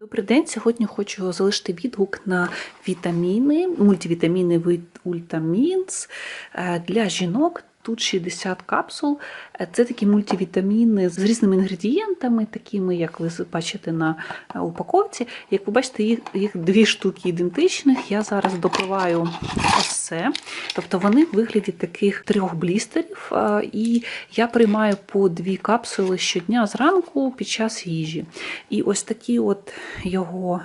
Добрий день. Сьогодні хочу залишити відгук на вітаміни, мультивітаміни від Ultamins е, для жінок. Тут 60 капсул. Е, Це такі мультивітаміни з різними інгредієнтами, такими, як ви бачите на е, упаковці. Як ви бачите, їх, їх дві штуки ідентичних. Я зараз допиваю ось це. Тобто вони в вигляді таких трьох блістерів. е, І я приймаю по дві капсули щодня зранку під час їжі. І ось такі от його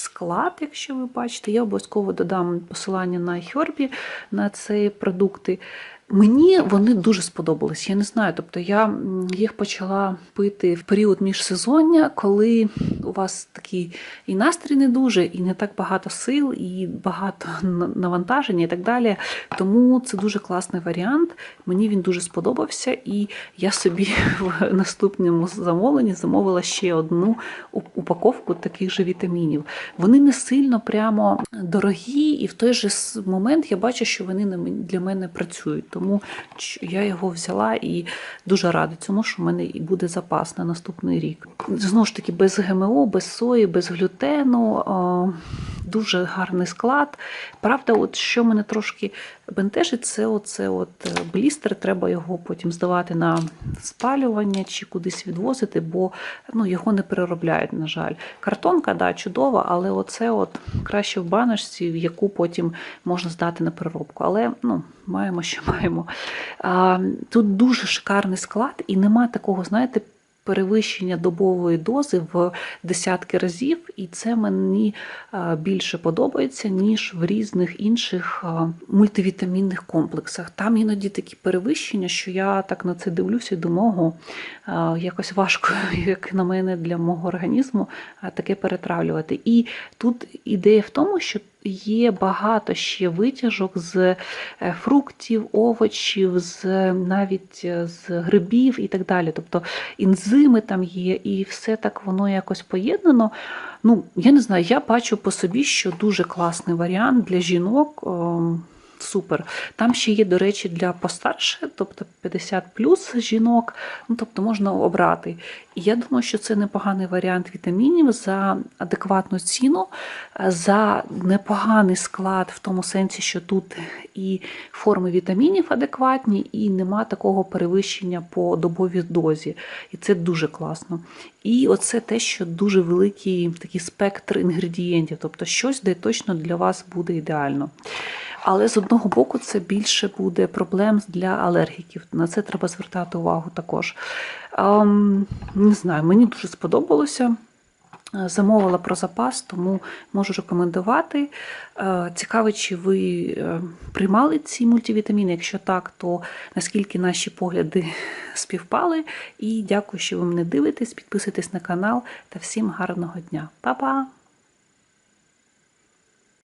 склад, якщо ви бачите, я обов'язково додам посилання на Хьорбі на ці продукти. Мені вони дуже сподобались. Я не знаю. Тобто я їх почала пити в період міжсезоння, коли у вас такий і настрій не дуже, і не так багато сил, і багато навантаження і так далі. Тому це дуже класний варіант. Мені він дуже сподобався, і я собі в наступному замовленні замовила ще одну упаковку таких же вітамінів. Вони не сильно прямо дорогі, і в той же момент я бачу, що вони для мене працюють. Тому я його взяла і дуже рада цьому, що в мене і буде запас на наступний рік. Знову ж таки, без ГМО, без сої, без глютену. Дуже гарний склад. Правда, от що мене трошки бентежить, це оце от е, блістер. Треба його потім здавати на спалювання чи кудись відвозити, бо ну, його не переробляють, на жаль. Картонка, да, чудова, але оце от краще в баночці, в яку потім можна здати на переробку. Але ну, маємо, що маємо. А, тут дуже шикарний склад, і нема такого, знаєте, перевищення добової дози в десятки разів, і це мені е, більше подобається, ніж в різних інших е, мультивітамінних комплексах. Там іноді такі перевищення, що я так на це дивлюся і думаю, е, якось важко, як на мене, для мого організму таке перетравлювати. І тут ідея в тому, що є багато ще витяжок з е, фруктів, овочів, з навіть е, з грибів і так далі. Тобто інзими там є, і все так воно якось поєднано. Ну, я не знаю, я бачу по собі, що дуже класний варіант для жінок. Супер. Там ще є, до речі, для постарше, тобто 50 плюс жінок, ну тобто можна обрати. І я думаю, що це непоганий варіант вітамінів за адекватну ціну, за непоганий склад, в тому сенсі, що тут і форми вітамінів адекватні, і нема такого перевищення по добовій дозі. І це дуже класно. І оце те, що дуже великий такий спектр інгредієнтів, тобто щось, де точно для вас буде ідеально. Але з одного боку це більше буде проблем для алергіків. На це треба звертати увагу також. Ем, не знаю, мені дуже сподобалося. Е, Замовила про запас, тому можу рекомендувати. Е, Цікаво, чи ви е, приймали ці мультивітаміни. Якщо так, то наскільки наші погляди співпали. І дякую, що ви мене дивитесь. Підписуйтесь на канал та всім гарного дня. Па-па!